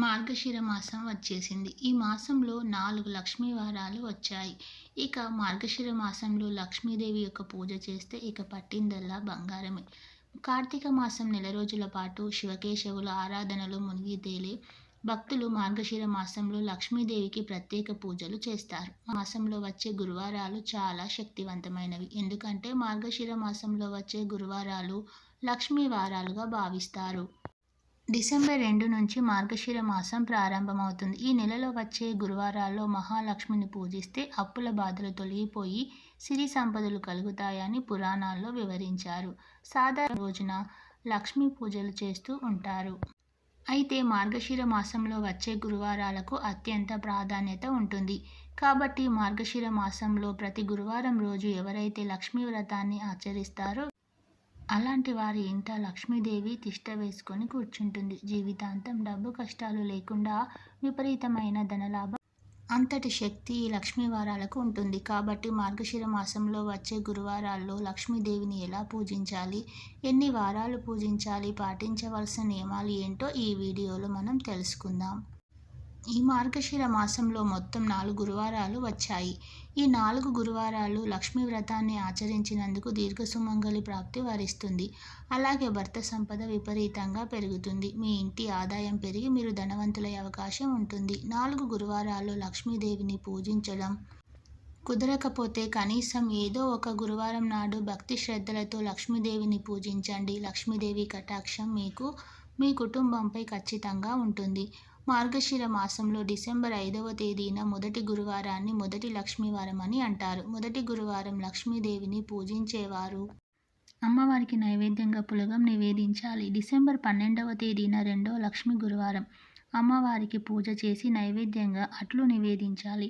మార్గశిర మాసం వచ్చేసింది. ఈ మాసంలో నాలుగు లక్ష్మీ వారాలు వచ్చాయి. ఇక మార్గశిర మాసంలో లక్ష్మీదేవి యొక్క పూజ చేస్తే ఇక పట్టిందల్లా బంగారమే. కార్తీక మాసం నెల రోజుల పాటు శివకేశవుల ఆరాధనలో మునిగి తేలి భక్తులు మార్గశిర మాసంలో లక్ష్మీదేవికి ప్రత్యేక పూజలు చేస్తారు. మాసంలో వచ్చే గురువారాలు చాలా శక్తివంతమైనవి. ఎందుకంటే మార్గశిర మాసంలో వచ్చే గురువారాలు లక్ష్మీ వారాలుగా భావిస్తారు. డిసెంబర్ రెండు నుంచి మార్గశిర మాసం ప్రారంభమవుతుంది. ఈ నెలలో వచ్చే గురువారాల్లో మహాలక్ష్మిని పూజిస్తే అప్పుల బాధలు తొలగిపోయి సిరి సంపదలు కలుగుతాయని పురాణాల్లో వివరించారు. సాధారణ రోజున లక్ష్మీ పూజలు చేస్తూ ఉంటారు. అయితే మార్గశిర మాసంలో వచ్చే గురువారాలకు అత్యంత ప్రాధాన్యత ఉంటుంది. కాబట్టి మార్గశిర మాసంలో ప్రతి గురువారం రోజు ఎవరైతే లక్ష్మీ వ్రతాన్ని ఆచరిస్తారో అలాంటి వారి ఇంట లక్ష్మీదేవి తిష్ట వేసుకొని కూర్చుంటుంది. జీవితాంతం డబ్బు కష్టాలు లేకుండా విపరీతమైన ధనలాభం అంతటి శక్తి ఈ లక్ష్మీ వారాలకు ఉంటుంది. కాబట్టి మార్గశిర మాసంలో వచ్చే గురువారాల్లో లక్ష్మీదేవిని ఎలా పూజించాలి? ఎన్ని వారాలు పూజించాలి? పాటించవలసిన నియమాలు ఏంటో ఈ వీడియోలో మనం తెలుసుకుందాం. ఈ మార్గశిర మాసంలో మొత్తం నాలుగు గురువారాలు వచ్చాయి. ఈ నాలుగు గురువారాలు లక్ష్మీ వ్రతాన్ని ఆచరించినందుకు దీర్ఘ సుమంగళి ప్రాప్తి వరిస్తుంది. అలాగే భర్త సంపద విపరీతంగా పెరుగుతుంది. మీ ఇంటి ఆదాయం పెరిగి మీరు ధనవంతులయ్యే అవకాశం ఉంటుంది. నాలుగు గురువారాలు లక్ష్మీదేవిని పూజించడం కుదరకపోతే కనీసం ఏదో ఒక గురువారం నాడు భక్తి శ్రద్ధలతో లక్ష్మీదేవిని పూజించండి. లక్ష్మీదేవి కటాక్షం మీకు మీ కుటుంబంపై ఖచ్చితంగా ఉంటుంది. మార్గశిర మాసంలో డిసెంబర్ ఐదవ తేదీన మొదటి గురువారాన్ని మొదటి లక్ష్మీవారం అని అంటారు. మొదటి గురువారం లక్ష్మీదేవిని పూజించేవారు. అమ్మవారికి నైవేద్యంగా పులగం నివేదించాలి. డిసెంబర్ పన్నెండవ తేదీన రెండవ లక్ష్మీ గురువారం. అమ్మవారికి పూజ చేసి నైవేద్యంగా అట్లు నివేదించాలి.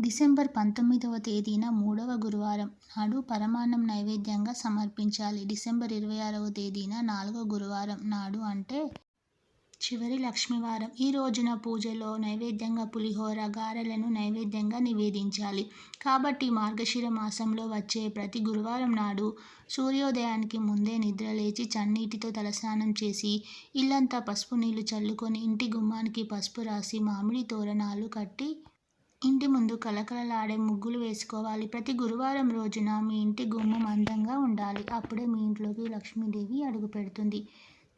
డిసెంబర్ పంతొమ్మిదవ తేదీన మూడవ గురువారం. నాడు పరమాన్నం నైవేద్యంగా సమర్పించాలి. డిసెంబర్ ఇరవై ఆరవ తేదీన నాలుగవ గురువారం నాడు అంటే చివరి లక్ష్మీవారం. ఈ రోజున పూజలో నైవేద్యంగా పులిహోర గారెలను నైవేద్యంగా నివేదించాలి. కాబట్టి మార్గశిర మాసంలో వచ్చే ప్రతి గురువారం నాడు సూర్యోదయానికి ముందే నిద్రలేచి చన్నీటితో తలస్నానం చేసి ఇల్లంతా పసుపు నీళ్ళు చల్లుకొని ఇంటి గుమ్మానికి పసుపు రాసి మామిడి తోరణాలు కట్టి ఇంటి ముందు కలకలలాడే ముగ్గులు వేసుకోవాలి. ప్రతి గురువారం రోజున మీ ఇంటి గుమ్మం అందంగా ఉండాలి. అప్పుడే మీ ఇంట్లోకి లక్ష్మీదేవి అడుగు పెడుతుంది.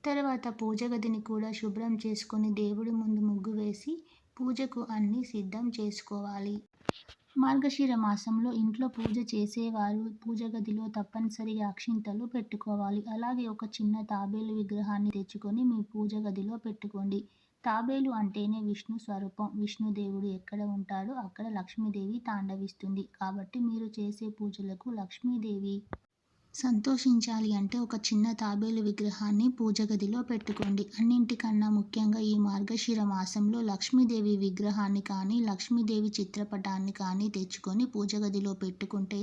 తర్వాత పూజ గదిని కూడా శుభ్రం చేసుకొని దేవుడి ముందు ముగ్గు వేసి పూజకు అన్నీ సిద్ధం చేసుకోవాలి. మార్గశిర మాసంలో ఇంట్లో పూజ చేసేవారు పూజ గదిలో తప్పనిసరిగా అక్షింతలు పెట్టుకోవాలి. అలాగే ఒక చిన్న తాబేలు విగ్రహాన్ని తెచ్చుకొని మీ పూజ గదిలో పెట్టుకోండి. తాబేలు అంటేనే విష్ణు స్వరూపం. విష్ణుదేవుడు ఎక్కడ ఉంటాడో అక్కడ లక్ష్మీదేవి తాండవిస్తుంది. కాబట్టి మీరు చేసే పూజలకు లక్ష్మీదేవి సంతోషించాలి అంటే ఒక చిన్న తాబేలు విగ్రహాన్ని పూజగదిలో పెట్టుకోండి. అన్నింటికన్నా ముఖ్యంగా ఈ మార్గశిర మాసంలో లక్ష్మీదేవి విగ్రహాన్ని కానీ లక్ష్మీదేవి చిత్రపటాన్ని కానీ తెచ్చుకొని పూజగదిలో పెట్టుకుంటే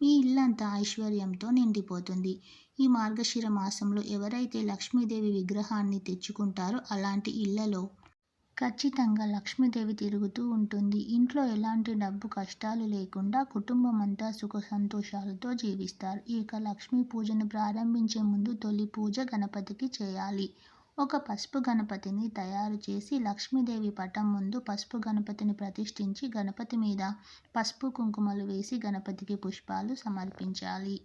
మీ ఇల్లంతా ఐశ్వర్యంతో నిండిపోతుంది. ఈ మార్గశిర మాసంలో ఎవరైతే లక్ష్మీదేవి విగ్రహాన్ని తెచ్చుకుంటారో అలాంటి ఇళ్ళలో ఖచ్చితంగా లక్ష్మీదేవి తిరుగుతూ ఉంటుంది. ఇంట్లో ఎలాంటి డబ్బు కష్టాలు లేకుండా కుటుంబం అంతా సుఖ సంతోషాలతో జీవిస్తారు. ఇక లక్ష్మీ పూజను ప్రారంభించే ముందు తొలి పూజ గణపతికి చేయాలి. ఒక పసుపు గణపతిని తయారు చేసి లక్ష్మీదేవి పటం ముందు పసుపు గణపతిని ప్రతిష్ఠించి గణపతి మీద పసుపు కుంకుమలు వేసి గణపతికి పుష్పాలు సమర్పించాలి.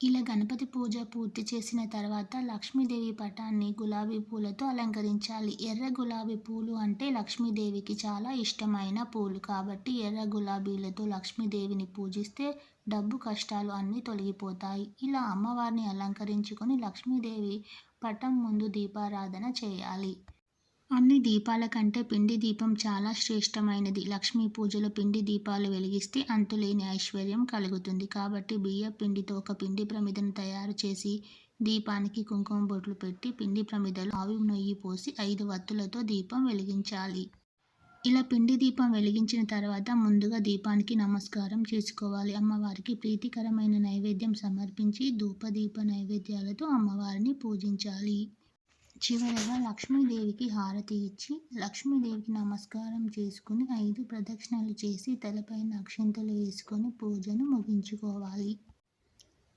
ఇలా గణపతి పూజ పూర్తి చేసిన తర్వాత లక్ష్మీదేవి పటాన్ని గులాబీ పూలతో అలంకరించాలి. ఎర్ర గులాబీ పూలు అంటే లక్ష్మీదేవికి చాలా ఇష్టమైన పూలు. కాబట్టి ఎర్ర గులాబీలతో లక్ష్మీదేవిని పూజిస్తే డబ్బు కష్టాలు అన్నీ తొలగిపోతాయి. ఇలా అమ్మవారిని అలంకరించుకొని లక్ష్మీదేవి పటం ముందు దీపారాధన చేయాలి. అన్ని దీపాల కంటే పిండి దీపం చాలా శ్రేష్టమైనది. లక్ష్మీ పూజలో పిండి దీపాలు వెలిగిస్తే అంతులేని ఐశ్వర్యం కలుగుతుంది. కాబట్టి బియ్య పిండితో ఒక పిండి ప్రమిదను తయారు చేసి దీపానికి కుంకుమ బొట్లు పెట్టి పిండి ప్రమిదలు ఆవి నొయ్యి పోసి ఐదు వత్తులతో దీపం వెలిగించాలి. ఇలా పిండి దీపం వెలిగించిన తర్వాత ముందుగా దీపానికి నమస్కారం చేసుకోవాలి. అమ్మవారికి ప్రీతికరమైన నైవేద్యం సమర్పించి ధూపదీప నైవేద్యాలతో అమ్మవారిని పూజించాలి. చివరగా లక్ష్మీదేవికి హారతి ఇచ్చి లక్ష్మీదేవికి నమస్కారం చేసుకుని ఐదు ప్రదక్షిణలు చేసి తలపైన అక్షింతలు వేసుకొని పూజను ముగించుకోవాలి.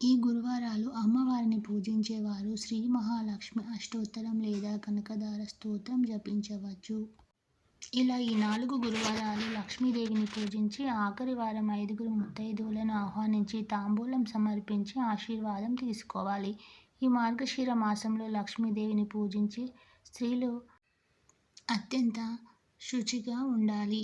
ఈ గురువారాలు అమ్మవారిని పూజించేవారు శ్రీ మహాలక్ష్మి అష్టోత్తరం లేదా కనకదార స్తోత్రం జపించవచ్చు. ఇలా ఈ నాలుగు గురువారాలు లక్ష్మీదేవిని పూజించి ఆఖరి వారం ఐదుగురు ముత్తైదువులను ఆహ్వానించి తాంబూలం సమర్పించి ఆశీర్వాదం తీసుకోవాలి. ఈ మార్గశిర మాసంలో లక్ష్మీదేవిని పూజించి స్త్రీలు అత్యంత శుచిగా ఉండాలి.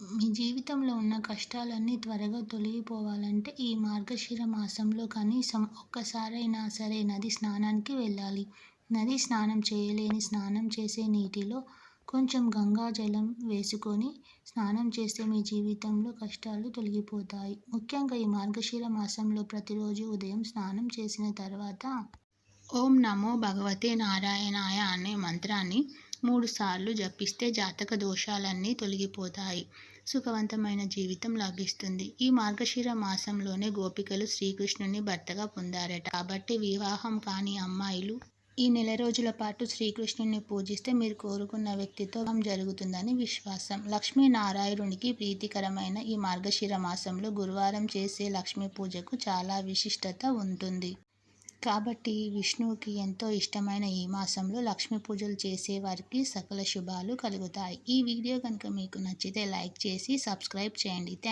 మీ జీవితంలో ఉన్న కష్టాలన్నీ త్వరగా తొలగిపోవాలంటే ఈ మార్గశిర మాసంలో కనీసం ఒక్కసారైనా సరే నది స్నానానికి వెళ్ళాలి. నది స్నానం చేయలేని స్నానం చేసే నీటిలో కొంచెం గంగాజలం వేసుకొని స్నానం చేస్తే మీ జీవితంలో కష్టాలు తొలగిపోతాయి. ముఖ్యంగా ఈ మార్గశిర మాసంలో ప్రతిరోజు ఉదయం స్నానం చేసిన తర్వాత ఓం నమో భగవతే నారాయణాయ అనే మంత్రాన్ని మూడుసార్లు జపిస్తే జాతక దోషాలన్నీ తొలగిపోతాయి. సుఖవంతమైన జీవితం లభిస్తుంది. ఈ మార్గశిర మాసంలోనే గోపికలు శ్రీకృష్ణుని భర్తగా పొందారట. కాబట్టి వివాహం కాని అమ్మాయిలు ఈ నెల రోజుల పాటు శ్రీకృష్ణుని పూజిస్తే మీరు కోరుకున్న వ్యక్తితో జరుగుతుందని విశ్వాసం. లక్ష్మీనారాయణునికి ప్రీతికరమైన ఈ మార్గశిర మాసంలో గురువారం చేసే లక్ష్మీ పూజకు చాలా విశిష్టత ఉంటుంది. కాబట్టి విష్ణువుకి ఎంతో ఇష్టమైన ఈ మాసంలో లక్ష్మీ పూజలు చేసే వారికి సకల శుభాలు కలుగుతాయి. ఈ వీడియో కనుక మీకు నచ్చితే లైక్ చేసి సబ్స్క్రైబ్ చేయండి.